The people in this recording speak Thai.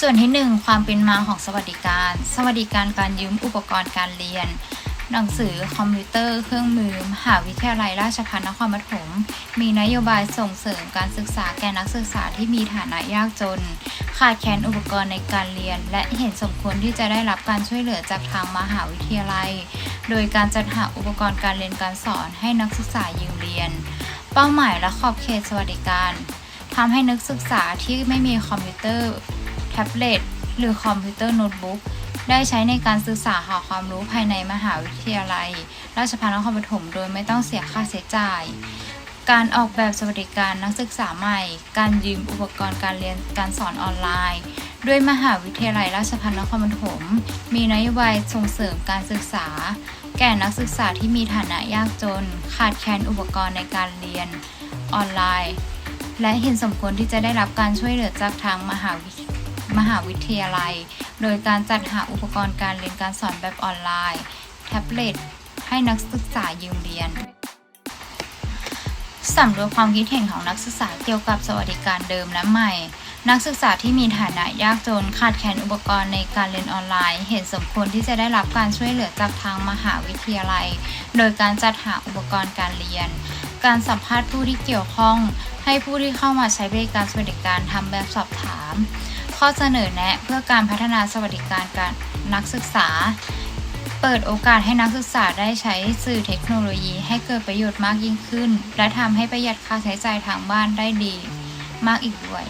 ส่วนที่ 1 ความเป็นมาของสวัสดิการ สวัสดิการการยืมอุปกรณ์การเรียน หนังสือคอมพิวเตอร์ เครื่องมือมหาวิทยาลัยราชภัฏนครปฐมมีนโยบายส่งเสริมการศึกษาแก่นักศึกษาที่มีฐานะยากจน ขาดแคลนอุปกรณ์ในการเรียน และเห็นสมควรที่จะได้รับการช่วยเหลือจากทางมหาวิทยาลัย โดยการจัดหาอุปกรณ์การเรียนการสอนให้นักศึกษายืมเรียน เป้าหมายและขอบเขตสวัสดิการทำให้นักศึกษาที่ไม่มีคอมพิวเตอร์ แท็บเล็ต หรือคอมพิวเตอร์โน้ตบุ๊ก ได้ใช้ในการศึกษาหาความรู้ภายในมหาวิทยาลัย ราชภัฏนครปฐมโดยไม่ต้องเสียค่าใช้จ่าย การออกแบบสวัสดิการนักศึกษาใหม่ การยืมอุปกรณ์การเรียนการสอนออนไลน์ด้วยมหาวิทยาลัยราชภัฏนครปฐมมีนโยบายส่งเสริมการศึกษา แก่นักศึกษาที่มีฐานะยากจน ขาดแคลนอุปกรณ์ในการเรียนออนไลน์ และเห็นสมควรที่จะได้รับการช่วยเหลือจากทางมหาวิท มหาวิทยาลัย โดยการจัดหาอุปกรณ์การเรียนการสอนแบบออนไลน์ แท็บเล็ต ให้นักศึกษายืมเรียนสำรวจความคิดเห็นของนักศึกษาเกี่ยวกับสวัสดิการเดิมและใหม่ นักศึกษาที่มีฐานะยากจนขาดแคลนอุปกรณ์ในการเรียนออนไลน์ เห็นสมควรที่จะได้รับการช่วยเหลือจากทางมหาวิทยาลัย โดยการจัดหาอุปกรณ์การเรียน การสัมภาษณ์ผู้ที่เกี่ยวข้อง ให้ผู้ที่เข้ามาใช้บริการสวัสดิการทำแบบสอบถาม ข้อเสนอแนะเพื่อการพัฒนาสวัสดิการการนักศึกษา เปิดโอกาสให้นักศึกษาได้ใช้สื่อเทคโนโลยีให้เกิดประโยชน์มากยิ่งขึ้น และทำให้ประหยัดค่าใช้จ่ายทางบ้านได้ดี มากอีกด้วย